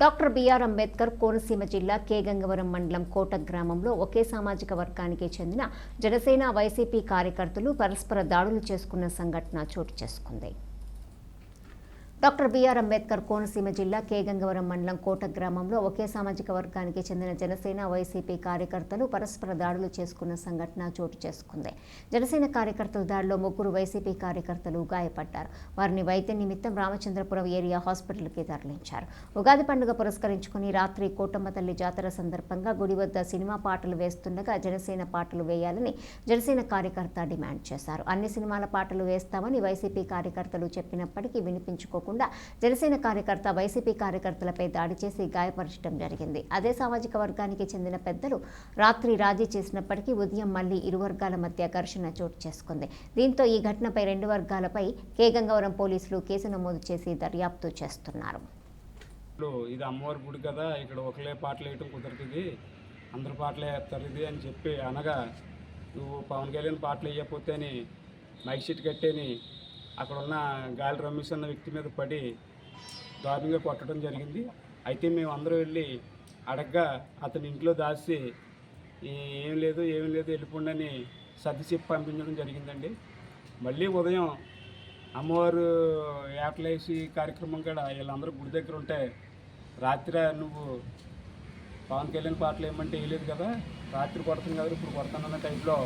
Doctor BR Ambedkar Konaseema జిల్లా కే గంగవరం మండలం కోట గ్రామంలో ఒకే సామాజిక వర్గానికి చెందిన జనసేన వైసీపీ కార్యకర్తలు పరస్పర దాడులు చేసుకున్న సంఘటన చోటు చేసుకుంది. డాక్టర్ బిఆర్ అంబేద్కర్ కోనసీమ జిల్లా కే గంగవరం మండలం కోట గ్రామంలో ఒకే సామాజిక వర్గానికి చెందిన జనసేన వైసీపీ కార్యకర్తలు పరస్పర దాడులు చేసుకున్న సంఘటన చోటు చేసుకుంది. జనసేన కార్యకర్తల దాడిలో ముగ్గురు వైసీపీ కార్యకర్తలు గాయపడ్డారు. వారిని వైద్య నిమిత్తం రామచంద్రపురం ఏరియా హాస్పిటల్కి తరలించారు. ఉగాది పండుగ పురస్కరించుకుని రాత్రి కోటమ్మ తల్లి జాతర సందర్భంగా గుడి వద్ద సినిమా పాటలు వేస్తుండగా జనసేన పాటలు వేయాలని జనసేన కార్యకర్త డిమాండ్ చేశారు. అన్ని సినిమాల పాటలు వేస్తామని వైసీపీ కార్యకర్తలు చెప్పినప్పటికీ వినిపించుకో అనుకోకుండా జనసేన కార్యకర్త వైసీపీ కార్యకర్తలపై దాడి చేసి గాయపరచడం జరిగింది. అదే సామాజిక వర్గానికి చెందిన పెద్దలు రాత్రి రాజీ చేసినప్పటికీ ఉదయం మళ్ళీ ఇరు వర్గాల మధ్య ఘర్షణ చోటు చేసుకుంది. దీంతో ఈ ఘటనపై రెండు వర్గాలపై కే గంగవరం పోలీసులు కేసు నమోదు చేసి దర్యాప్తు చేస్తున్నారు. ఇది అమ్మవారి గుడి కదా ఇక్కడ ఒకలే పాటలు వేయటం కుదరతుంది అందరు పాటలు వేస్తారు ఇది అని చెప్పి అనగా నువ్వు పవన్ కళ్యాణ్ పాటలు వేయకపోతే అని మైక్ షీట్ కట్టేని అక్కడ ఉన్న గాలి రమేష్ అన్న వ్యక్తి మీద పడి దారుణంగా కొట్టడం జరిగింది. అయితే మేము అందరూ వెళ్ళి అడగ్గా అతని ఇంట్లో దాచి ఏం లేదు ఏం లేదు వెళ్ళిపోండి సర్ది చెప్పి పంపించడం జరిగిందండి. మళ్ళీ ఉదయం అమ్మవారు ఏటలేసి కార్యక్రమం కూడా వీళ్ళందరూ గుడి దగ్గర ఉంటే రాత్రి నువ్వు పవన్ కళ్యాణ్ పాటలు ఏమంటే వేయలేదు కదా రాత్రి కొడుతుంది కదా ఇప్పుడు కొడతానన్న టైంలో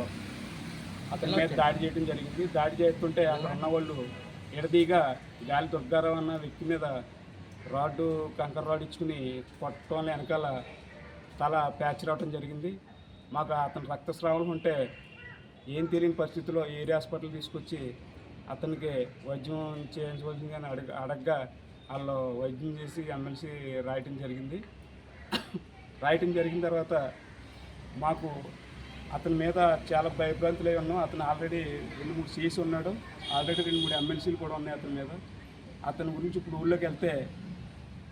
అతని మీద దాడి చేయడం జరిగింది. దాడి చేస్తుంటే అక్కడ ఉన్న వాళ్ళు ఎడదీగా గాలి దుర్గారావు అన్న వ్యక్తి మీద రాడ్డు కంకర రాడ్ ఇచ్చుకుని కొట్టడం వెనకాల తల ప్యాచ్ రావడం జరిగింది. మాకు అతని రక్తస్రావం ఉంటే ఏం తెలియని పరిస్థితిలో ఏరియా హాస్పిటల్ తీసుకొచ్చి అతనికి వైద్యం చేయించవలసిందని అడగ అడగ్గా వాళ్ళు వైద్యం చేసి ఎమ్మెల్సీ రాయటం జరిగింది. రాయటం జరిగిన తర్వాత మాకు అతని మీద చాలా భయభ్రాంతులు ఉన్నాం. అతను ఆల్రెడీ రెండు మూడు సీస్ ఉన్నాడు. ఆల్రెడీ రెండు మూడు ఎమ్మెల్సీలు కూడా ఉన్నాయి అతని మీద. అతని గురించి ఇప్పుడు ఊళ్ళోకి వెళ్తే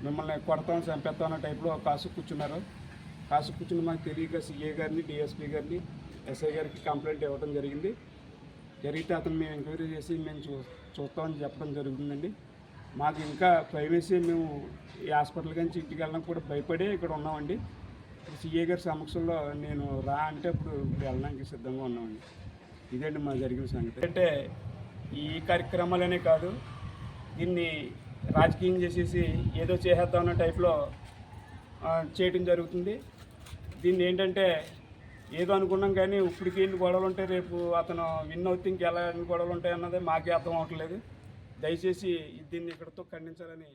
మిమ్మల్ని కొడతాం చంపేస్తాం అన్న టైప్లో కాసు కూర్చున్నారు. కాసు కూర్చుని మాకు తెలియక సీఏ గారిని డిఎస్పీ గారిని ఎస్ఐ గారికి కంప్లైంట్ ఇవ్వడం జరిగింది. జరిగితే అతను మేము ఎంక్వైరీ చేసి మేము చూ చూస్తామని చెప్పడం జరుగుతుందండి. మాకు ఇంకా ప్రైవసీ మేము ఈ హాస్పిటల్ నుంచి ఇంటికి వెళ్ళడం కూడా భయపడే ఇక్కడ ఉన్నామండి. సిఏ గారి సమక్షంలో నేను రా అంటే ఇప్పుడు ఇప్పుడు వెళ్ళడానికి సిద్ధంగా ఉన్నామండి. ఇదండి మా జరిగిన సంగతి? అంటే ఈ కార్యక్రమాలనే కాదు దీన్ని రాజకీయం చేసేసి ఏదో చేసేద్దాం అన్న టైప్లో చేయటం జరుగుతుంది. దీన్ని ఏంటంటే ఏదో అనుకున్నాం కానీ ఇప్పటికి ఎన్ని గొడవలు ఉంటాయి రేపు అతను విన్ అవుతే ఇంకెలా ఎన్ని గొడవలు ఉంటాయి అన్నది మాకే అర్థం అవ్వట్లేదు దయచేసి దీన్ని ఇక్కడితో ఖండించాలని